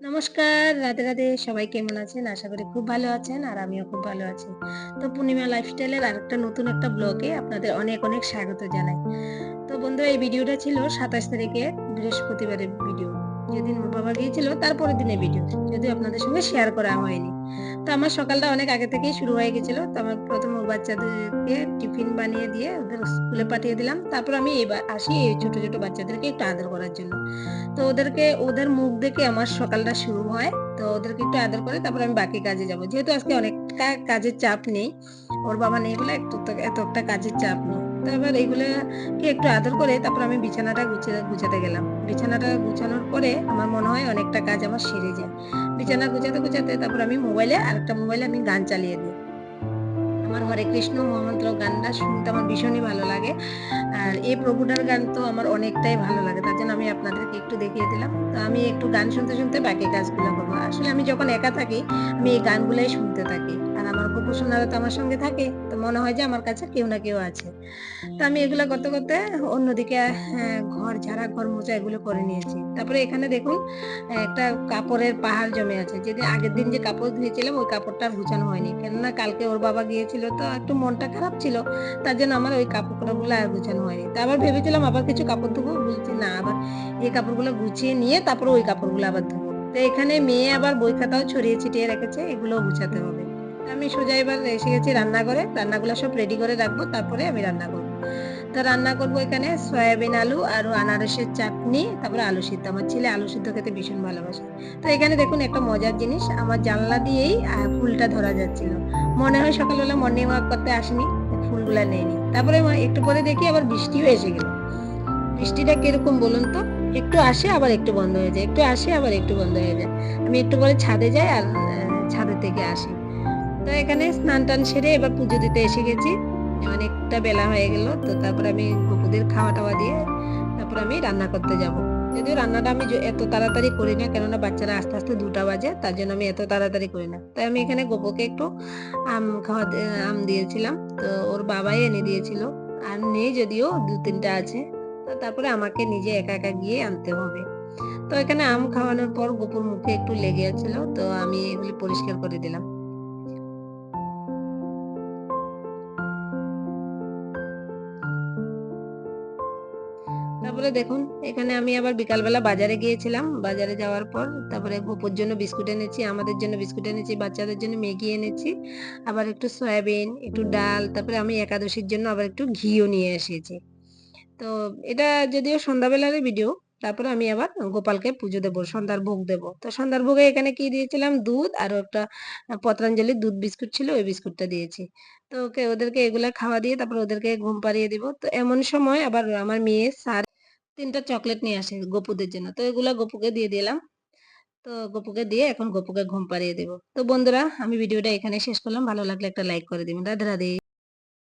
নমস্কার, রাধে রাধে। সবাই কেমন আছেন? আশা করি খুব ভালো আছেন আর আমিও খুব ভালো আছি। তো পূর্ণিমা লাইফস্টাইলের আর একটা নতুন একটা ব্লগে আপনাদের অনেক অনেক স্বাগত জানাই। তো বন্ধু এই ভিডিওটা ছিল সাতাশ তারিখে বৃহস্পতিবারের ভিডিও যেদিন বাবা গিয়েছিল, তারপরের দিনের ভিডিও যদিও আপনাদের সঙ্গে শেয়ার করা হয়নি। তো আমার সকালটা অনেক আগে থেকেই শুরু হয়ে গেছিল। তো আমার প্রথম ওর বাচ্চাদেরকে টিফিন বানিয়ে দিয়ে ওদের স্কুলে পাঠিয়ে দিলাম। তারপর আমি এবার আসি এই ছোট ছোট বাচ্চাদেরকে একটু আদর করার জন্য। তো ওদেরকে, ওদের মুখ দেখে আমার সকালটা শুরু হয়। তো ওদেরকে একটু আদর করে তারপর আমি বাকি কাজে যাব। যেহেতু আজকে অনেকটা কাজের চাপ নেই, ওর বাবা নেই বলে একটু এত একটা কাজের চাপ নেই। তো এবার একটু আদর করে, তারপর আমি বিছানাটা গুছিয়ে গুছাতে গেলাম। বিছানাটা গুছানোর পরে আমার মনে হয় অনেকটা কাজ আমার সেরে যায়। বিছানা গুছাতে গুছাতে তারপর আমি মোবাইলে, আরেকটা মোবাইলে আমি গান চালিয়ে দিই। আমার হরে কৃষ্ণ মহামন্ত্র গানটা শুনতে আমার ভীষণই ভালো লাগে। আর এই প্রভুটার গান তো আমার অনেকটাই ভালো লাগে, তার জন্য আমি আপনাদেরকে একটু দেখিয়ে দিলাম। তো আমি একটু গান শুনতে শুনতে বাকি কাজগুলো করব। আসলে আমি যখন একা থাকি, আমি এই গানগুলোই শুনতে থাকি। আর আমার সোনারা তো আমার সঙ্গে থাকে তো মনে হয় যে আমার কাছে কেউ না কেউ আছে। তো আমি এগুলো করতে করতে অন্যদিকে হ্যাঁ, ঘর ঝাড়া ঘর মোছা এগুলো করে নিয়েছি। তারপরে এখানে দেখুন একটা কাপড়ের পাহাড় জমে আছে। যেদিন আগের দিন যে কাপড় ধুয়েছিলাম ওই কাপড়টা আর গুছানো হয়নি। কেননা কালকে ওর বাবা গিয়েছিল তো একটু মনটা খারাপ ছিল তার জন্য আমার ওই কাপড়গুলো আর গুছানো হয়নি। তো আবার ভেবেছিলাম আবার কিছু কাপড় ধুবো বলছি না আবার এই কাপড়গুলো গুছিয়ে নিয়ে তারপরে ওই কাপড়গুলো আবার ধুবো। তো এখানে মেয়ে আবার বই খাতাও ছড়িয়ে ছিটিয়ে রেখেছে এগুলো গুছাতে হবে। আমি সোজা এবার এসে গেছি রান্নাঘরে। রান্নাগুলো সব রেডি করে রাখব, তারপরে আমি রান্না করব। তো রান্না করব এখানে সয়াবিন আলু আর আনারসের চাটনি, তারপরে আলু সিদ্ধ। আমার ছেলে আলু সিদ্ধ খেতে ভীষণ ভালোবাসে। তো এখানে দেখুন একটা মজার জিনিস, আমার জানলা দিয়েই ফুলটা ধরা যাচ্ছিল। মনে হয় সকালবেলা মর্নিং ওয়াক করতে আসিনি, ফুলগুলা নেয়নি তারপরে একটু পরে দেখি আবার বৃষ্টিও এসে গেল। বৃষ্টিটা কীরকম বলুন তো? একটু আসে, আবার একটু বন্ধ হয়ে যায়। একটু আসে, আবার একটু বন্ধ হয়ে যায়। আমি একটু পরে ছাদে যাই আর ছাদের থেকে আসি। তো এখানে স্নান টান সেরে এবার পুজো দিতে এসে গেছি। অনেকটা বেলা হয়ে গেল, তো তারপর আমি গপুদের খাওয়া টাওয়া দিয়ে তারপর আমি রান্না করতে যাব। যদিও রান্নাটা আমি এত তাড়াতাড়ি করি না, কেননা বাচ্চারা আস্তে আস্তে দুটা বাজে, তার জন্য আমি এত তাড়াতাড়ি করি না। তাই আমি এখানে গোপুকে একটু আম খাওয়া আম দিয়েছিলাম, তো ওর বাবাই এনে দিয়েছিল। আর নেই যদিও, দু তিনটা আছে তারপরে আমাকে নিজে একা একা গিয়ে আনতে হবে। তো এখানে আম খাওয়ানোর পর গোপুর মুখে একটু লেগে আছিল, তো আমি এগুলি পরিষ্কার করে দিলাম। তারপরে দেখুন, এখানে আমি আবার বিকালবেলা বাজারে গিয়েছিলাম। বাজারে যাওয়ার পর তারপরে গোপুর জন্য বিস্কুট এনেছি, আমাদের জন্য বিস্কুট এনেছি, বাচ্চাদের জন্য ম্যাগি এনেছি, আবার একটু সয়াবিন, একটু ডাল, তারপরে আমি একাদশীর জন্য আবার একটু ঘিও নিয়ে এসেছি। তো এটা যদিও সন্ধ্যাবেলার ভিডিও তারপরে আমি আবার গোপালকে পুজো দেবো, সন্ধ্যার ভোগ দেবো। তো সন্ধ্যার ভোগে এখানে কি দিয়েছিলাম? দুধ আর একটা পতঞ্জলির দুধ বিস্কুট ছিল, ওই বিস্কুটটা দিয়েছি। তো ওকে, ওদেরকে এগুলা খাওয়া দিয়ে তারপর ওদেরকে ঘুম পাড়িয়ে দিব। তো এমন সময় আবার আমার মেয়ে স্যার তিনটা চকলেট নিয়ে আসে গপুদের জন্য। তো এগুলা গপুকে দিয়ে দিলাম। তো গপুকে দিয়ে এখন গপুকে ঘুম পাড়িয়ে দেবো। তো বন্ধুরা, আমি ভিডিওটা এখানে শেষ করলাম। ভালো লাগলে একটা লাইক করে দিবেন। রাধে রাধে।